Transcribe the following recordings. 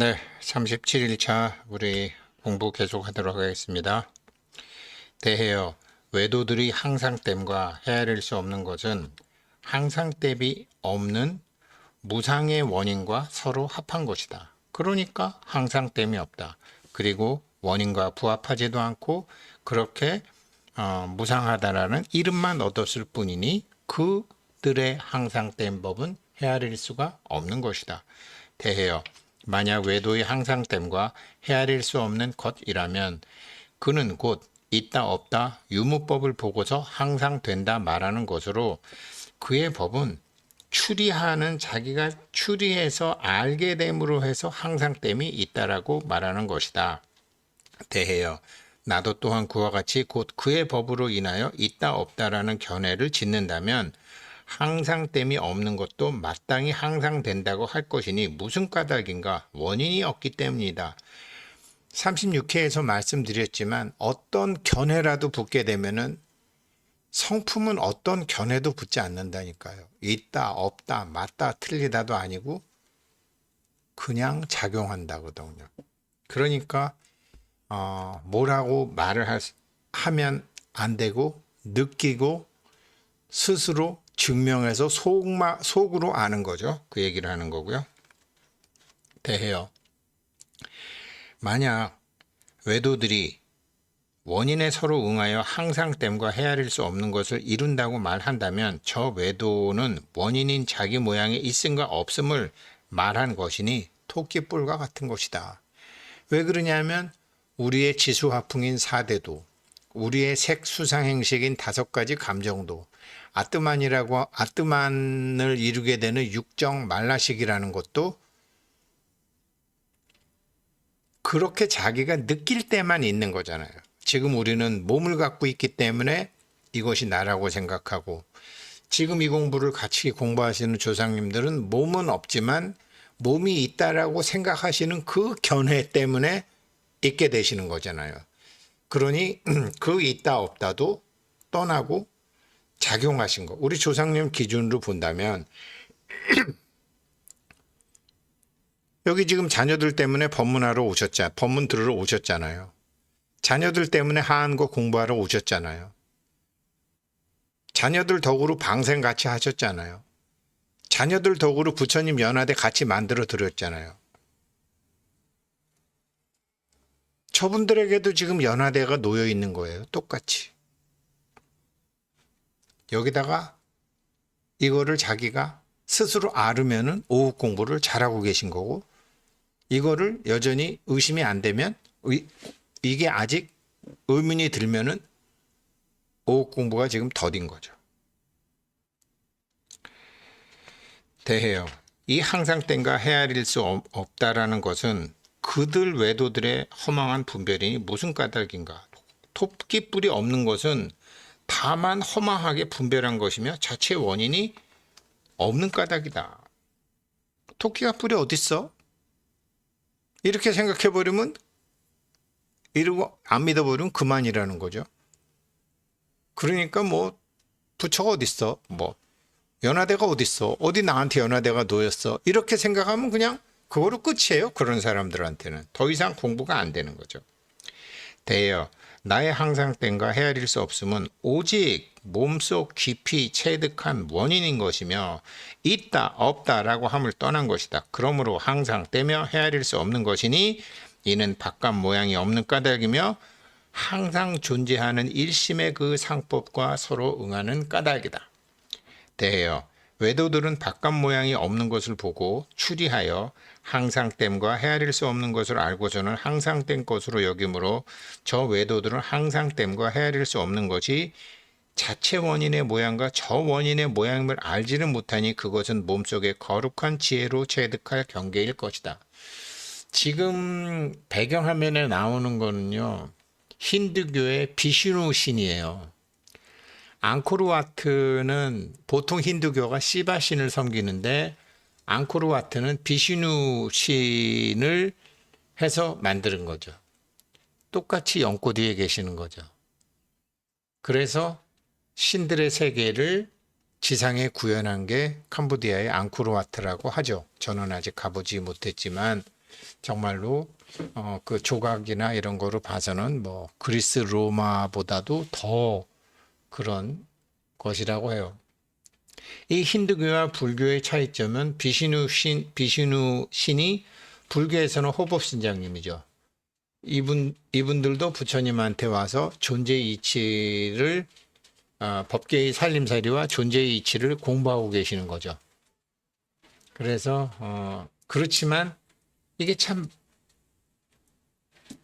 네, 37일차 우리 공부 계속하도록 하겠습니다. 대해요. 외도들이 항상됨과 헤아릴 수 없는 것은 항상됨이 없는 무상의 원인과 서로 합한 것이다. 그러니까 항상됨이 없다. 그리고 원인과 부합하지도 않고 그렇게 어, 무상하다라는 이름만 얻었을 뿐이니 그들의 항상됨 법은 헤아릴 수가 없는 것이다. 대해요. 만약 외도의 항상됨과 헤아릴 수 없는 것이라면 그는 곧 있다 없다 유무법을 보고서 항상 된다 말하는 것으로 그의 법은 추리하는 자기가 추리해서 알게 됨으로 해서 항상됨이 있다라고 말하는 것이다. 대해요. 나도 또한 그와 같이 곧 그의 법으로 인하여 있다 없다라는 견해를 짓는다면 항상됨이 없는 것도 마땅히 항상 된다고 할 것이니 무슨 까닭인가 원인이 없기 때문이다. 36회에서 말씀드렸지만 어떤 견해라도 붙게 되면은 성품은 어떤 견해도 붙지 않는다니까요. 있다, 없다, 맞다, 틀리다도 아니고 그냥 작용한다거든요. 그러니까 어, 뭐라고 말을 하, 하면 안 되고 느끼고 스스로 증명해서 속마, 속으로 아는 거죠. 그 얘기를 하는 거고요. 대해요. 만약 외도들이 원인에 서로 응하여 항상됨과 헤아릴 수 없는 것을 이룬다고 말한다면 저 외도는 원인인 자기 모양에 있음과 없음을 말한 것이니 토끼뿔과 같은 것이다. 왜 그러냐면 우리의 지수화풍인 사대도, 우리의 색수상행식인 다섯 가지 감정도, 아뜨만이라고 아뜨만을 이루게 되는 육정 말라식이라는 것도 그렇게 자기가 느낄 때만 있는 거잖아요. 지금 우리는 몸을 갖고 있기 때문에 이것이 나라고 생각하고 지금 이 공부를 같이 공부하시는 조상님들은 몸은 없지만 몸이 있다라고 생각하시는 그 견해 때문에 있게 되시는 거잖아요. 그러니 그 있다 없다도 떠나고 작용하신 거. 우리 조상님 기준으로 본다면 여기 지금 자녀들 때문에 법문하러 오셨잖아요. 법문 들으러 오셨잖아요. 자녀들 때문에 하한거 공부하러 오셨잖아요. 자녀들 덕으로 방생 같이 하셨잖아요. 자녀들 덕으로 부처님 연화대 같이 만들어 드렸잖아요. 저분들에게도 지금 연화대가 놓여 있는 거예요. 똑같이. 여기다가 이거를 자기가 스스로 알으면은 오후 공부를 잘하고 계신 거고 이거를 여전히 의심이 안 되면 이게 아직 의문이 들면은 오후 공부가 지금 더딘 거죠. 대해요. 이 항상 땐가 헤아릴 수 없다라는 것은 그들 외도들의 허망한 분별이니 무슨 까닭인가. 토끼 뿔이 없는 것은 다만 허망하게 분별한 것이며 자체 원인이 없는 까닭이다. 토끼가 뿔이 어딨어? 이렇게 생각해 버리면 이러고 안 믿어버리면 그만이라는 거죠. 그러니까 뭐 부처가 어딨어? 뭐 연화대가 어딨어? 어디 나한테 연화대가 놓였어? 이렇게 생각하면 그냥 그거로 끝이에요. 그런 사람들한테는 더 이상 공부가 안 되는 거죠. 대여 나의 항상땐과 헤아릴 수 없음은 오직 몸속 깊이 체득한 원인인 것이며 있다 없다라고 함을 떠난 것이다. 그러므로 항상 떼며 헤아릴 수 없는 것이니 이는 바깥 모양이 없는 까닭이며 항상 존재하는 일심의 그 상법과 서로 응하는 까닭이다. 대여 외도들은 바깥 모양이 없는 것을 보고 추리하여 항상됨과 헤아릴 수 없는 것을 알고서는 항상된 것으로 여기므로 저 외도들은 항상됨과 헤아릴 수 없는 것이 자체 원인의 모양과 저 원인의 모양을 알지는 못하니 그것은 몸속의 거룩한 지혜로 체득할 경계일 것이다. 지금 배경화면에 나오는 거는요. 힌두교의 비슈누 신이에요. 앙코르와트는 보통 힌두교가 시바 신을 섬기는데 앙코르와트는 비슈누 신을 해서 만드는 거죠. 똑같이 연꽃 위에 계시는 거죠. 그래서 신들의 세계를 지상에 구현한 게 캄보디아의 앙코르와트라고 하죠. 저는 아직 가보지 못했지만 정말로 어, 그 조각이나 이런 거로 봐서는 뭐 그리스 로마보다도 더 그런 것이라고 해요. 이 힌두교와 불교의 차이점은 비시누 신 비시누 신이 불교에서는 호법 신장님이죠. 이분 이분들도 부처님한테 와서 존재 이치를 아, 법계의 살림살이와 존재의 이치를 공부하고 계시는 거죠. 그래서 어, 그렇지만 이게 참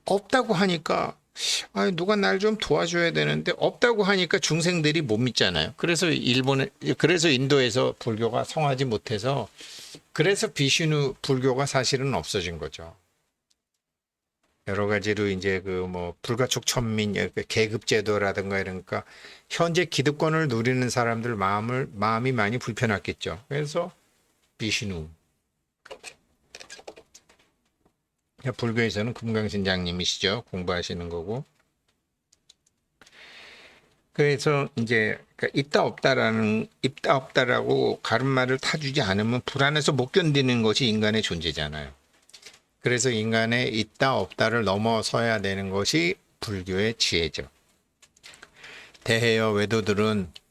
없다고 하니까 아, 누가 날 좀 도와줘야 되는데 없다고 하니까 중생들이 못 믿잖아요. 그래서 일본에 그래서 인도에서 불교가 성하지 못해서 그래서 비슈누 불교가 사실은 없어진 거죠. 여러 가지로 이제 그 뭐 불가촉 천민 그 계급 제도라든가 이러니까 현재 기득권을 누리는 사람들 마음을 마음이 많이 불편했겠죠. 그래서 비슈누 불교에서는 금강신장님이시죠. 공부하시는 거고. 그래서 이제 그러니까 있다 없다라는 있다 없다라고 가름말을 타주지 않으면 불안해서 못 견디는 것이 인간의 존재잖아요. 그래서 인간의 있다 없다를 넘어서야 되는 것이 불교의 지혜죠. 대해여 외도들은 아,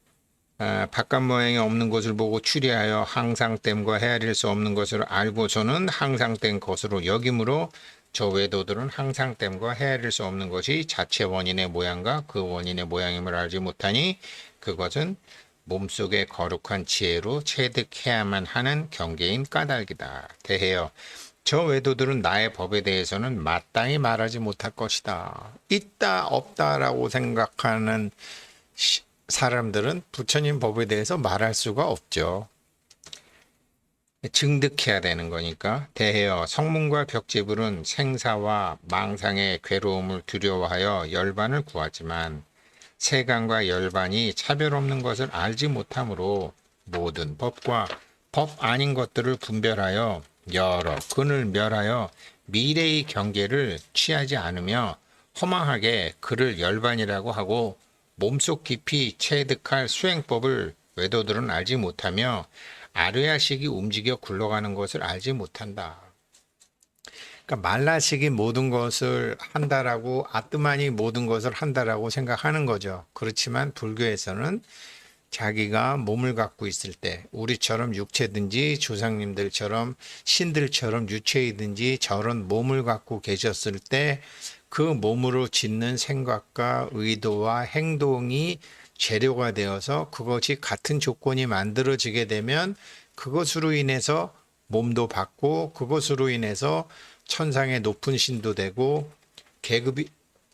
바깥 모양이 없는 것을 보고 추리하여 항상됨과 헤아릴 수 없는 것을 알고서는 항상된 것으로 여김으로 저 외도들은 항상됨과 헤아릴 수 없는 것이 자체 원인의 모양과 그 원인의 모양임을 알지 못하니 그것은 몸속의 거룩한 지혜로 체득해야만 하는 경계인 까닭이다. 대해여 저 외도들은 나의 법에 대해서는 마땅히 말하지 못할 것이다. 있다 없다라고 생각하는 시, 사람들은 부처님 법에 대해서 말할 수가 없죠. 증득해야 되는 거니까 대해여 성문과 벽지불은 생사와 망상의 괴로움을 두려워하여 열반을 구하지만 세간과 열반이 차별 없는 것을 알지 못하므로 모든 법과 법 아닌 것들을 분별하여 여러 근을 멸하여 미래의 경계를 취하지 않으며 허망하게 그를 열반이라고 하고 몸속 깊이 체득할 수행법을 외도들은 알지 못하며 아르야식이 움직여 굴러가는 것을 알지 못한다. 그러니까 말라식이 모든 것을 한다라고 아뜨만이 모든 것을 한다라고 생각하는 거죠. 그렇지만 불교에서는 자기가 몸을 갖고 있을 때 우리처럼 육체든지 조상님들처럼 신들처럼 유체이든지 저런 몸을 갖고 계셨을 때 그 몸으로 짓는 생각과 의도와 행동이 재료가 되어서 그것이 같은 조건이 만들어지게 되면 그것으로 인해서 몸도 받고 그것으로 인해서 천상의 높은 신도 되고 계급이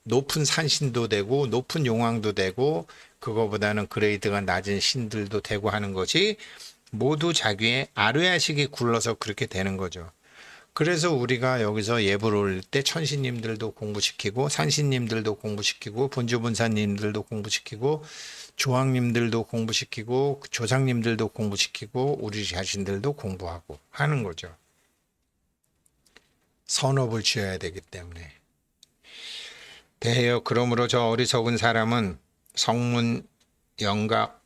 높은 산신도 되고 높은 용왕도 되고 그거보다는 그레이드가 낮은 신들도 되고 하는 것이 모두 자기의 아르야식이 굴러서 그렇게 되는 거죠. 그래서 우리가 여기서 예불 올릴 때 천신님들도 공부시키고 산신님들도 공부시키고 본주본사님들도 공부시키고 조왕님들도 공부시키고 조상님들도 공부시키고 우리 자신들도 공부하고 하는 거죠. 선업을 지어야 되기 때문에. 대여 그러므로 저 어리석은 사람은 성문 영각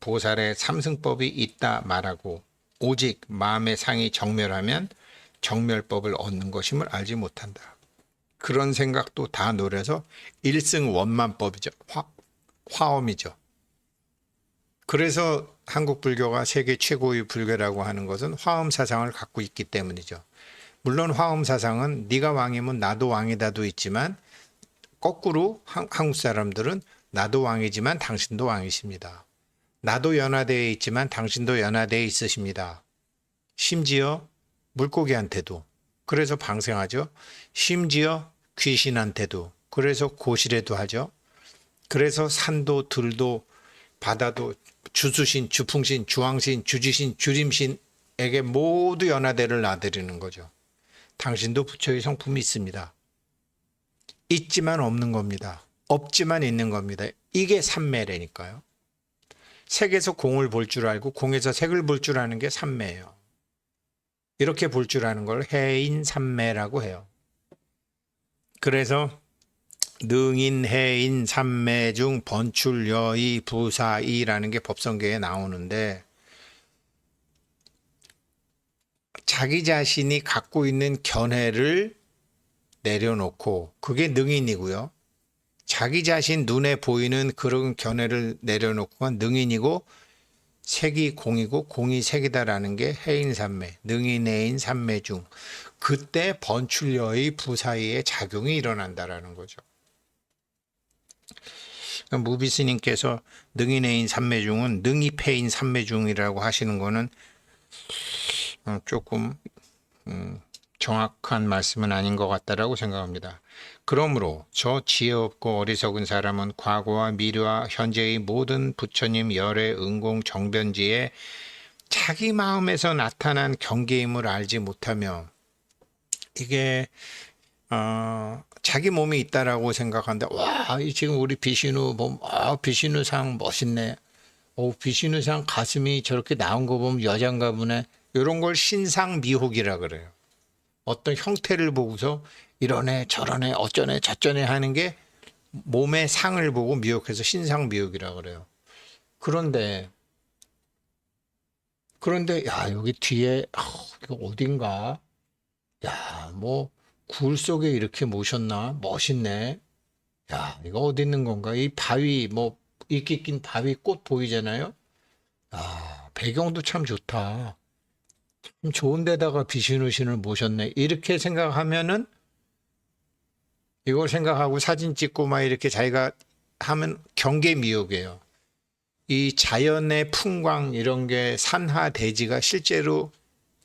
보살의 삼승법이 있다 말하고 오직 마음의 상이 정멸하면 정멸법을 얻는 것임을 알지 못한다. 그런 생각도 다 노려서 일승 원만법이죠. 화, 화엄이죠. 그래서 한국 불교가 세계 최고의 불교라고 하는 것은 화엄 사상을 갖고 있기 때문이죠. 물론 화엄 사상은 네가 왕이면 나도 왕이다도 있지만 거꾸로 한국 사람들은 나도 왕이지만 당신도 왕이십니다. 나도 연화되어 있지만 당신도 연화되어 있으십니다. 심지어 물고기한테도 그래서 방생하죠. 심지어 귀신한테도 그래서 고실에도 하죠. 그래서 산도 들도 바다도 주수신, 주풍신, 주왕신, 주지신, 주림신에게 모두 연화대를 놔드리는 거죠. 당신도 부처의 성품이 있습니다. 있지만 없는 겁니다. 없지만 있는 겁니다. 이게 삼매래니까요. 색에서 공을 볼 줄 알고 공에서 색을 볼 줄 아는 게 삼매예요. 이렇게 볼 줄 아는 걸 해인 삼매라고 해요. 그래서 능인, 해인, 삼매 중 번출, 여의, 부사이라는 게 법성계에 나오는데 자기 자신이 갖고 있는 견해를 내려놓고 그게 능인이고요. 자기 자신 눈에 보이는 그런 견해를 내려놓고가 능인이고 색이 공이고 공이 색이다라는 게 해인 산매, 능인해인 산매 중 그때 번출려의 부사이의 작용이 일어난다라는 거죠. 그러니까 무비스님께서 능인해인 산매 중은 능이 패인 산매 중이라고 하시는 거는 어, 조금 음, 정확한 말씀은 아닌 것 같다라고 생각합니다. 그러므로 저 지혜 없고 어리석은 사람은 과거와 미래와 현재의 모든 부처님 열의 응공 정변지에 자기 마음에서 나타난 경계임을 알지 못하며 이게 어, 자기 몸이 있다라고 생각한다. 와, 이 지금 우리 비신우 몸, 아, 비신우상 멋있네. 오, 비신우상 가슴이 저렇게 나온 거 보면 여잔가 보네. 이런 걸 신상 미혹이라 그래요. 어떤 형태를 보고서 이러네 저러네 어쩌네 저쩌네 하는 게 몸의 상을 보고 미혹해서 신상미혹이라 그래요. 그런데 그런데 야 여기 뒤에 아, 이거 어딘가 야 뭐 굴 속에 이렇게 모셨나 멋있네. 야 이거 어디 있는 건가 이 바위 뭐 이끼 낀 바위 꽃 보이잖아요. 아 배경도 참 좋다. 참 좋은 데다가 비신우신을 모셨네. 이렇게 생각하면은 이걸 생각하고 사진 찍고 막 이렇게 자기가 하면 경계 미혹이에요. 이 자연의 풍광 이런 게 산하 대지가 실제로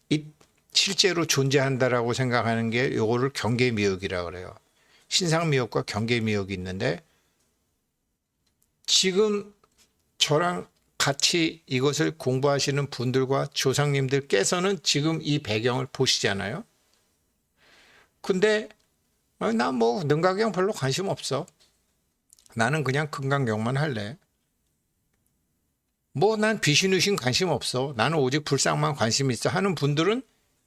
이 실제로 존재한다라고 생각하는 게 요거를 경계 미혹이라 그래요. 신상 미혹과 경계 미혹이 있는데 지금 저랑 같이 이것을 공부하시는 분들과 조상님들께서는 지금 이 배경을 보시잖아요. 근데 나 뭐 능가경 별로 관심 없어. 나는 그냥 금강경만 할래. 뭐 난 비신우신 관심 없어. 나는 오직 불상만 관심 있어 하는 분들은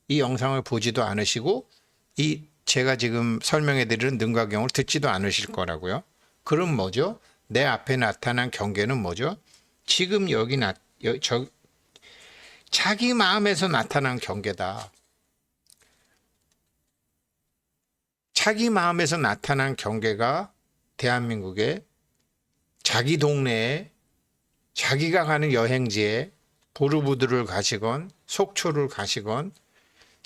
이 영상을 보지도 않으시고 이 제가 지금 설명해 드리는 능가경을 듣지도 않으실 거라고요. 그럼 뭐죠? 내 앞에 나타난 경계는 뭐죠? 지금 여기 나, 여, 저, 자기 마음에서 나타난 경계다. 자기 마음에서 나타난 경계가 대한민국의 자기 동네에 자기가 가는 여행지에 보르부드를 가시건 속초를 가시건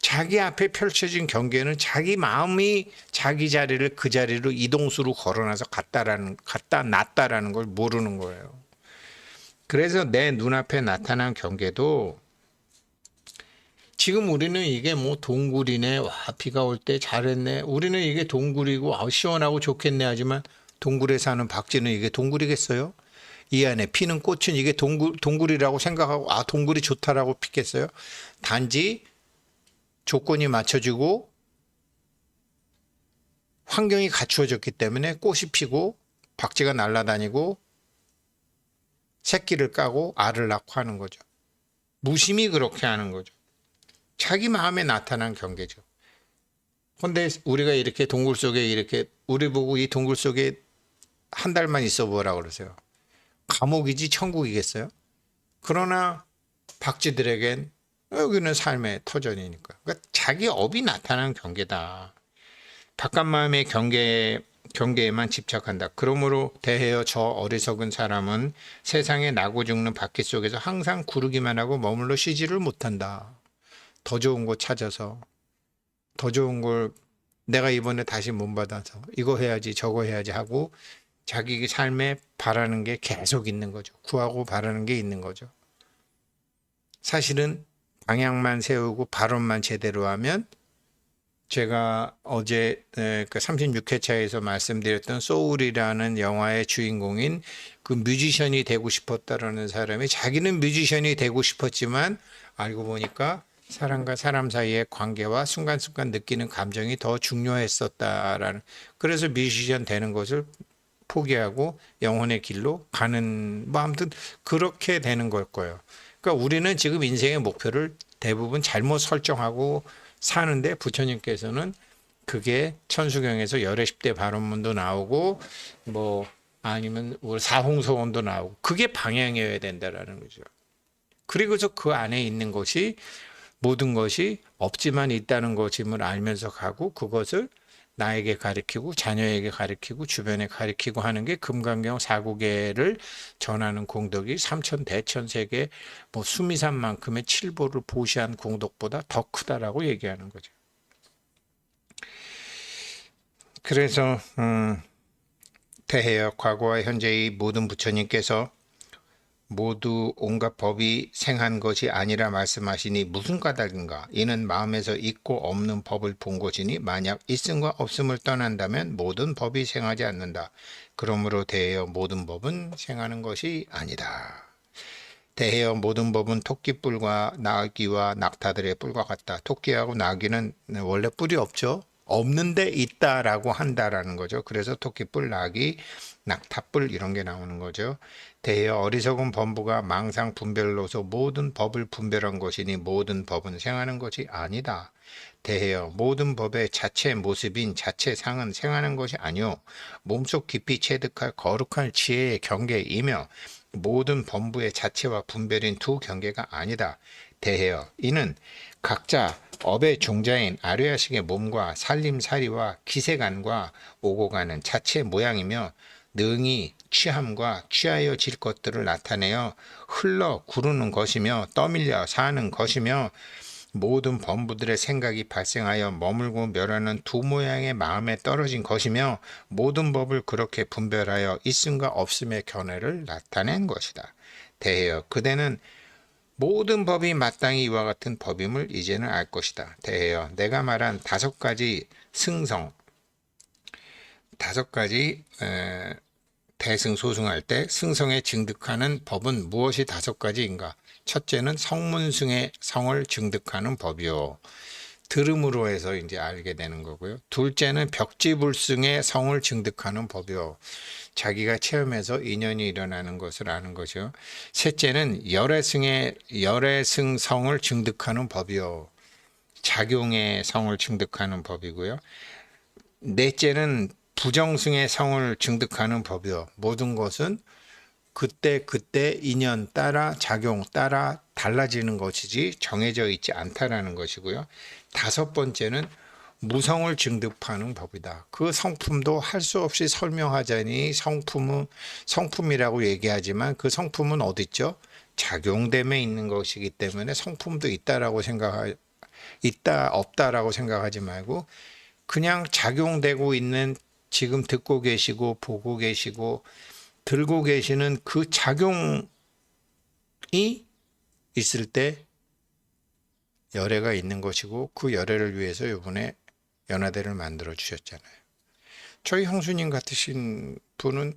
자기 앞에 펼쳐진 경계는 자기 마음이 자기 자리를 그 자리로 이동수로 걸어놔서 갔다라는 갔다 놨다라는 걸 모르는 거예요. 그래서 내 눈앞에 나타난 경계도 지금 우리는 이게 뭐 동굴이네, 와, 비가 올 때 잘했네. 우리는 이게 동굴이고, 아, 시원하고 좋겠네. 하지만 동굴에 사는 박쥐는 이게 동굴이겠어요? 이 안에 피는 꽃은 이게 동굴, 동굴이라고 생각하고, 아, 동굴이 좋다라고 피겠어요? 단지 조건이 맞춰지고, 환경이 갖추어졌기 때문에 꽃이 피고, 박쥐가 날아다니고, 새끼를 까고 알을 낳고 하는 거죠. 무심히 그렇게 하는 거죠. 자기 마음에 나타난 경계죠. 근데 우리가 이렇게 동굴 속에 이렇게 우리 보고 이 동굴 속에 한 달만 있어 보라 그러세요. 감옥이지 천국이겠어요? 그러나 박쥐들에겐 여기는 삶의 터전이니까. 그러니까 자기 업이 나타난 경계다. 바깥 마음의 경계 경계에만 집착한다. 그러므로 대해여 저 어리석은 사람은 세상에 나고 죽는 바퀴 속에서 항상 구르기만 하고 머물러 쉬지를 못한다. 더 좋은 곳 찾아서 더 좋은 걸 내가 이번에 다시 못 받아서 이거 해야지 저거 해야지 하고 자기 삶에 바라는 게 계속 있는 거죠. 구하고 바라는 게 있는 거죠. 사실은 방향만 세우고 발언만 제대로 하면 제가 어제 그 36회차에서 말씀드렸던 소울이라는 영화의 주인공인 그 뮤지션이 되고 싶었다라는 사람이 자기는 뮤지션이 되고 싶었지만 알고 보니까 사람과 사람 사이의 관계와 순간순간 느끼는 감정이 더 중요했었다라는 그래서 뮤지션 되는 것을 포기하고 영혼의 길로 가는 뭐 아무튼 그렇게 되는 걸 거예요. 그러니까 우리는 지금 인생의 목표를 대부분 잘못 설정하고 사는데 부처님께서는 그게 천수경에서 열의 십대 발언문도 나오고 뭐 아니면 우리 사홍서원도 나오고 그게 방향이어야 된다라는 거죠. 그리고서 그 안에 있는 것이 모든 것이 없지만 있다는 것임을 알면서 가고 그것을 나에게 가르치고 자녀에게 가르치고 주변에 가르치고 하는 게 금강경 사구계를 전하는 공덕이 삼천 대천 세계 뭐 수미산만큼의 칠보를 보시한 공덕보다 더 크다라고 얘기하는 거죠. 그래서 음, 태해여 과거와 현재의 모든 부처님께서 모두 온갖 법이 생한 것이 아니라 말씀하시니 무슨 까닭인가? 이는 마음에서 있고 없는 법을 본 것이니 만약 있음과 없음을 떠난다면 모든 법이 생하지 않는다. 그러므로 대하여 모든 법은 생하는 것이 아니다. 대하여 모든 법은 토끼뿔과 나귀와 낙타들의 뿔과 같다. 토끼하고 나귀는 원래 뿔이 없죠. 없는데 있다라고 한다라는 거죠. 그래서 토끼뿔, 나귀, 낙타뿔 이런 게 나오는 거죠. 대여 어리석은 범부가 망상 분별로서 모든 법을 분별한 것이니 모든 법은 생하는 것이 아니다. 대해여 모든 법의 자체 모습인 자체 상은 생하는 것이 아니요 몸속 깊이 체득할 거룩한 지혜의 경계이며 모든 범부의 자체와 분별인 두 경계가 아니다. 대해여 이는 각자 업의 종자인 아뢰야식의 몸과 살림살이와 기세간과 오고 가는 자체 모양이며 능히 취함과 취하여 질 것들을 나타내어 흘러 구르는 것이며 떠밀려 사는 것이며 모든 범부들의 생각이 발생하여 머물고 멸하는 두 모양의 마음에 떨어진 것이며 모든 법을 그렇게 분별하여 있음과 없음의 견해를 나타낸 것이다. 대해여 그대는 모든 법이 마땅히 이와 같은 법임을 이제는 알 것이다. 대해여 내가 말한 다섯 가지 승성 다섯 가지 에, 대승소승할 때 승성에 증득하는 법은 무엇이 다섯 가지인가? 첫째는 성문승의 성을 증득하는 법이요. 들음으로 해서 이제 알게 되는 거고요. 둘째는 벽지불승의 성을 증득하는 법이요. 자기가 체험해서 인연이 일어나는 것을 아는 거죠. 셋째는 열애승의 열애승 성을 증득하는 법이요. 작용의 성을 증득하는 법이고요. 넷째는 부정승의 성을 증득하는 법이요. 모든 것은 그때 그때 인연 따라 작용 따라 달라지는 것이지 정해져 있지 않다라는 것이고요. 다섯 번째는 무성을 증득하는 법이다. 그 성품도 할 수 없이 설명하자니 성품은 성품이라고 얘기하지만 그 성품은 어디 있죠? 작용됨에 있는 것이기 때문에 성품도 있다라고 생각하 있다 없다라고 생각하지 말고 그냥 작용되고 있는 지금 듣고 계시고 보고 계시고 들고 계시는 그 작용이 있을 때 열애가 있는 것이고 그 열애를 위해서 이번에 연화대를 만들어 주셨잖아요. 저희 형수님 같으신 분은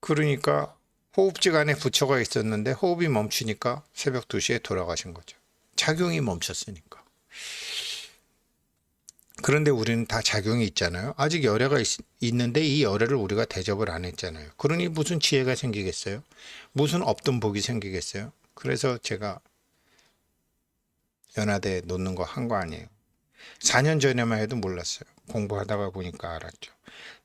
그러니까 호흡지 안에 부처가 있었는데 호흡이 멈추니까 새벽 2시에 돌아가신 거죠. 작용이 멈췄으니까. 그런데 우리는 다 작용이 있잖아요. 아직 열애가 있, 는데이 열애를 우리가 대접을 안 했잖아요. 그러니 무슨 지혜가 생기겠어요? 무슨 없던 복이 생기겠어요? 그래서 제가 연화대 놓는 거 한 거 아니에요. 4년 전에만 해도 몰랐어요. 공부하다가 보니까 알았죠.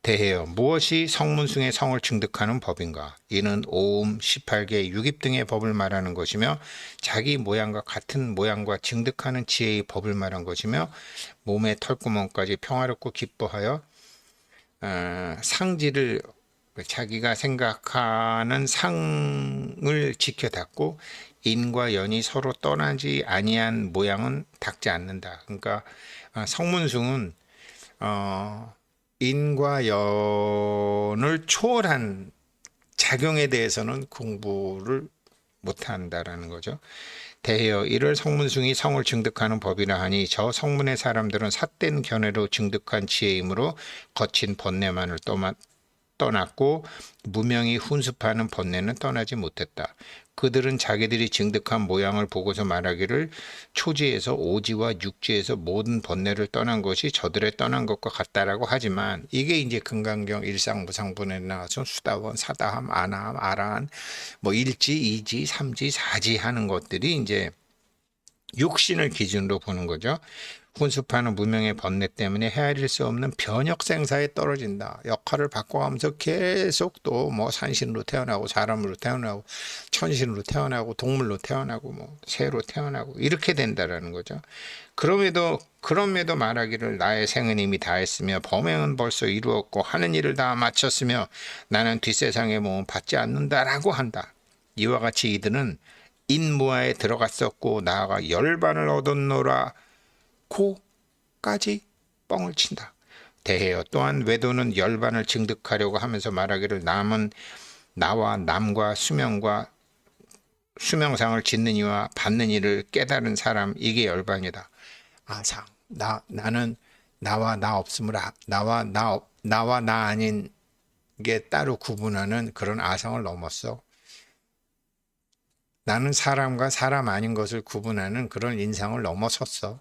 대해여 무엇이 성문승의 성을 증득하는 법인가? 이는 오음, 18개, 유깁 등의 법을 말하는 것이며 자기 모양과 같은 모양과 증득하는 지혜의 법을 말한 것이며 몸의 털구멍까지 평화롭고 기뻐하여 어, 상지를 자기가 생각하는 상을 지켜 닫고 인과 연이 서로 떠나지 아니한 모양은 닦지 않는다. 그러니까 어, 성문승은 어, 인과 연을 초월한 작용에 대해서는 공부를 못한다라는 거죠. 대여 이를 성문승이 성을 증득하는 법이라 하니 저 성문의 사람들은 삿된 견해로 증득한 지혜이므로 거친 번뇌만을 떠났고 무명히 훈습하는 번뇌는 떠나지 못했다. 그들은 자기들이 증득한 모양을 보고서 말하기를 초지에서 오지와 육지에서 모든 번뇌를 떠난 것이 저들의 떠난 것과 같다라고 하지만 이게 이제 금강경 일상무상분에 나와서 수다원, 사다함, 아나함, 아라한 뭐 일지, 이지, 삼지, 사지 하는 것들이 이제 육신을 기준으로 보는 거죠. 훈수파는 무명의 번뇌 때문에 헤아릴 수 없는 변혁 생사에 떨어진다. 역할을 바꿔가면서 계속 또 뭐 산신으로 태어나고 사람으로 태어나고 천신으로 태어나고 동물로 태어나고 뭐 새로 태어나고 이렇게 된다라는 거죠. 그럼에도 그럼에도 말하기를 나의 생은 이미 다했으며 범행은 벌써 이루었고 하는 일을 다 마쳤으며 나는 뒷세상의 몸은 받지 않는다라고 한다. 이와 같이 이들은 인무하에 들어갔었고 나아가 열반을 얻었노라 고까지 뻥을 친다. 대해요. 또한 외도는 열반을 증득하려고 하면서 말하기를 남은 나와 남과 수명과 수명상을 짓는 이와 받는 이를 깨달은 사람 이게 열반이다. 아상 나 나는 나와 나 없음을 아- 나와 나 없- 나와 나 아닌 게 따로 구분하는 그런 아상을 넘었어. 나는 사람과 사람 아닌 것을 구분하는 그런 인상을 넘어섰어.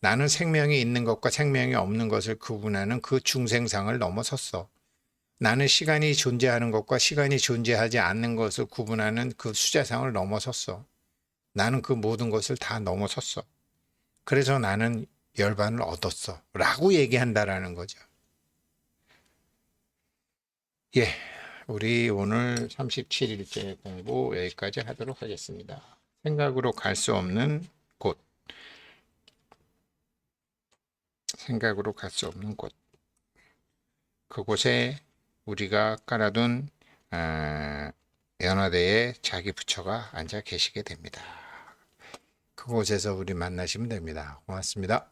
나는 생명이 있는 것과 생명이 없는 것을 구분하는 그 중생상을 넘어섰어. 나는 시간이 존재하는 것과 시간이 존재하지 않는 것을 구분하는 그 수자상을 넘어섰어. 나는 그 모든 것을 다 넘어섰어. 그래서 나는 열반을 얻었어. 라고 얘기한다라는 거죠. 예. 우리 오늘 37일째 공부 여기까지 하도록 하겠습니다. 생각으로 갈 수 없는 곳. 생각으로 갈 수 없는 곳. 그곳에 우리가 깔아둔 아, 연화대에 자기 부처가 앉아 계시게 됩니다. 그곳에서 우리 만나시면 됩니다. 고맙습니다.